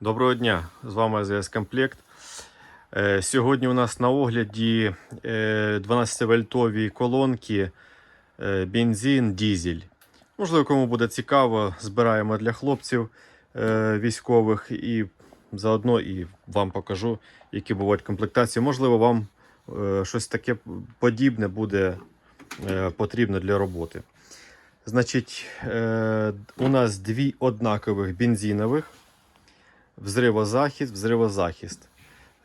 Доброго дня! З вами АЗС Комплект. Е, Сьогодні у нас на огляді 12-вольтові колонки е, бензин, дізель. Можливо, кому буде цікаво, збираємо для хлопців е, військових і заодно і вам покажу, які бувають комплектації. Можливо, вам е, щось таке подібне буде е, потрібно для роботи. Значить, е, у нас дві однакових бензинових взривозахист, взривозахист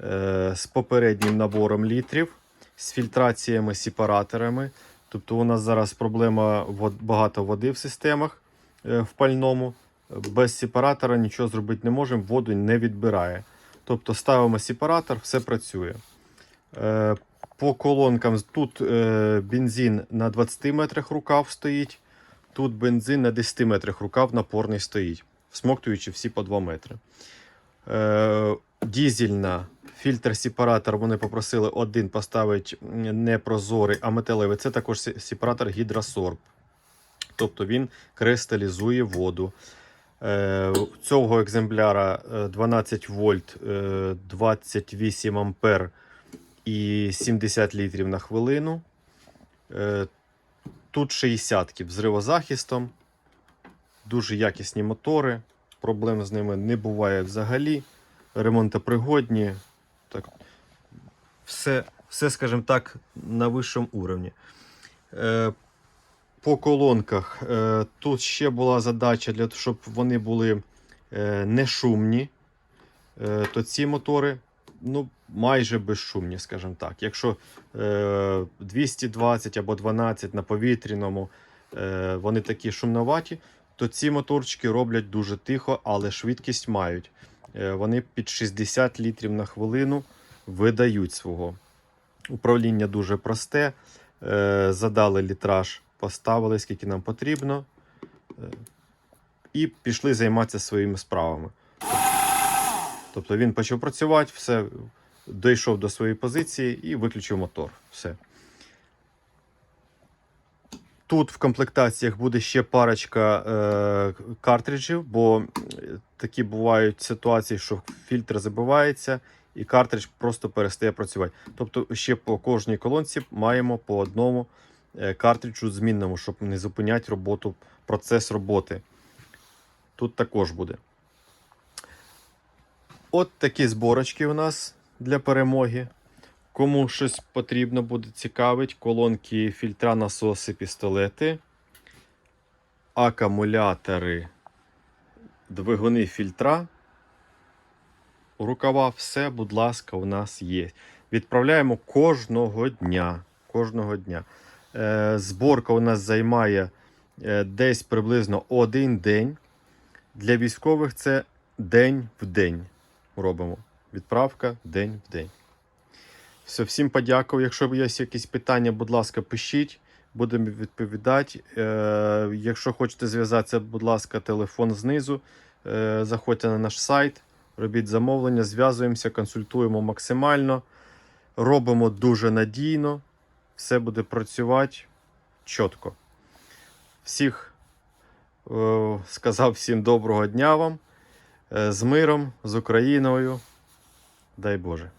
е, з попереднім набором літрів, з фільтраціями, сепараторами. Тобто у нас зараз проблема багато води в системах е, в пальному. Без сепаратора нічого зробити не можемо, воду не відбирає. Тобто ставимо сепаратор, все працює. Е, По колонкам тут бензин на 20 метрах рукав стоїть. Тут бензин на 10 метрах рукав напорний стоїть, всмоктуючи всі по 2 метри. Е, дізельна фільтр-сепаратор вони попросили один поставити не прозорий, а металевий. Це також се- сепаратор гідросорб. Тобто він кристалізує воду. Е, цього екземпляра е, 12 вольт, е, 28 ампер і 70 літрів на хвилину. Тут 60 взривозахистом, дуже якісні мотори, проблем з ними не буває взагалі. Ремонтопригодні. Так, все, все, скажімо так, на вищому уровні. Е, по колонках е, тут ще була задача для того, щоб вони були е, не шумні. Е, то ці мотори ну, майже безшумні, скажімо так. Якщо е, 220 або 12 на повітряному е, вони такі шумноваті, то ці моторчики роблять дуже тихо, але швидкість мають. Е, вони під 60 літрів на хвилину видають свого. Управління дуже просте. Е, задали літраж, поставили, скільки нам потрібно. Е, і пішли займатися своїми справами. Тобто він почав працювати, все, дійшов до своєї позиції і виключив мотор. Все. Тут в комплектаціях буде ще парочка е, картриджів, бо е, такі бувають ситуації, що фільтр забивається і картридж просто перестає працювати. Тобто ще по кожній колонці маємо по одному е, картриджу змінному, щоб не зупиняти роботу, процес роботи. Тут також буде. От такі зборочки у нас для перемоги. Кому щось потрібно буде цікавить, колонки, фільтра, насоси, пістолети, акумулятори, двигуни фільтра. Рукава, все, будь ласка, у нас є. Відправляємо кожного дня. Кожного дня. Е, зборка у нас займає е, десь приблизно один день. Для військових це день в день робимо. Відправка день в день. Все, всім подякував. Якщо є якісь питання, будь ласка, пишіть, будемо відповідати. Е, якщо хочете зв'язатися, будь ласка, телефон знизу. Е, заходьте на наш сайт, робіть замовлення, зв'язуємося, консультуємо максимально. Робимо дуже надійно. Все буде працювати чітко. Всіх е, сказав всім доброго дня вам. Е, з миром, з Україною. Дай Боже.